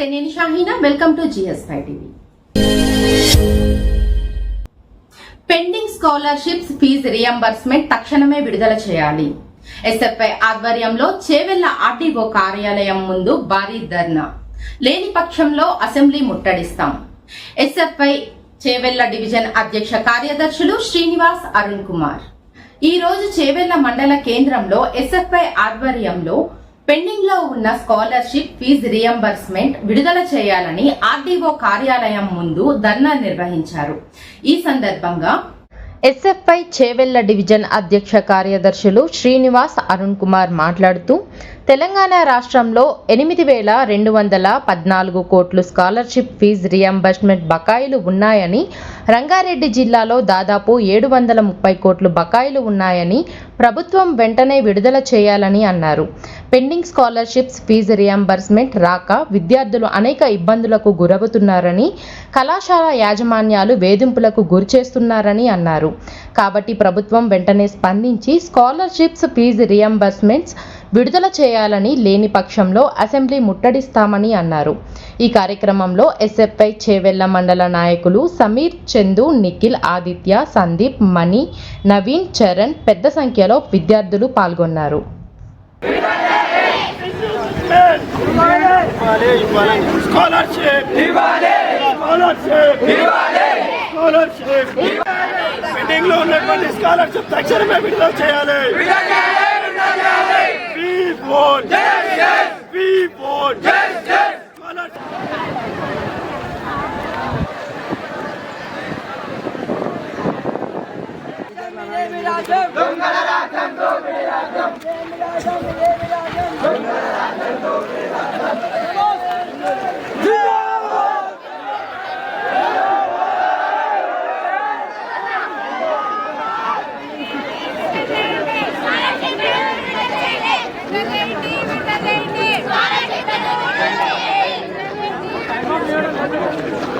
నమస్తే నేను Shaheena? Welcome to GS TV. Pending scholarships fee reimbursement తక్షణమే విడుదల చేయాలి. ఎస్ఎఫ్ఐ ఆధ్వర్యంలో చేవెళ్ళ ఆర్డీఓ కార్యాలయం ముందు భారీ ధర్నా. లేని పక్షంలో అసెంబ్లీ ముట్టడిస్తాం. ఎస్ఎఫ్ఐ చేవెళ్ళ డివిజన్ అధ్యక్ష కార్యదర్శులు శ్రీనివాస్ అరుణ్ కుమార్. ఈ రోజు చేవెళ్ళ మండల కేంద్రంలో ఎస్ఎఫ్ఐ ఆధ్వర్యంలో పెండింగ్లో ఉన్న స్కాలర్షిప్ ఫీజు రియంబర్స్మెంట్ విడుదల చేయాలని ఆర్డీఓ కార్యాలయం ముందు ధర్నా నిర్వహించారు. ఈ సందర్భంగా ఎస్ఎఫ్ఐ చేవెళ్ళ డివిజన్ అధ్యక్ష కార్యదర్శులు శ్రీనివాస్ అరుణ్ కుమార్ మాట్లాడుతూ తెలంగాణ రాష్ట్రంలో ఎనిమిది వేల రెండు వందల పద్నాలుగు కోట్లు స్కాలర్షిప్ ఫీజు రియంబర్స్మెంట్ బకాయిలు ఉన్నాయని రంగారెడ్డి జిల్లాలో దాదాపు ఏడు వందల ముప్పై కోట్లు బకాయిలు ఉన్నాయని ప్రభుత్వం వెంటనే విడుదల చేయాలని అన్నారు. పెండింగ్ స్కాలర్షిప్స్ ఫీజు రియంబర్స్మెంట్ రాక విద్యార్థులు అనేక ఇబ్బందులకు గురవుతున్నారని కళాశాల యాజమాన్యాలు వేధింపులకు గురిచేస్తున్నారని అన్నారు. కాబట్టి ప్రభుత్వం వెంటనే స్పందించి స్కాలర్షిప్స్ ఫీజు రియంబర్స్మెంట్స్ విడుదల చేయాలని లేని పక్షంలో అసెంబ్లీ ముట్టడిస్తామని అన్నారు. ఈ కార్యక్రమంలో ఎస్ఎఫ్ఐ చేవెళ్ళ మండల నాయకులు సమీర్ చందు నిఖిల్ ఆదిత్య సందీప్ మణి నవీన్ చరణ్ పెద్ద సంఖ్యలో విద్యార్థులు పాల్గొన్నారు. స్కాలర్షిప్ ఇవ్వాలి స్కాలర్షిప్ ఇవ్వాలి స్కాలర్షిప్ పెండింగ్ లో ఉన్నటువంటి స్కాలర్షిప్ తక్షణమే విడుదల చేయాలి We want justice. We want justice. Scholarship. దొంగల రాజ్యం దోపిడీ రాజ్యం దొంగల రాజ్యం దోపిడీ రాజ్యం Thank you.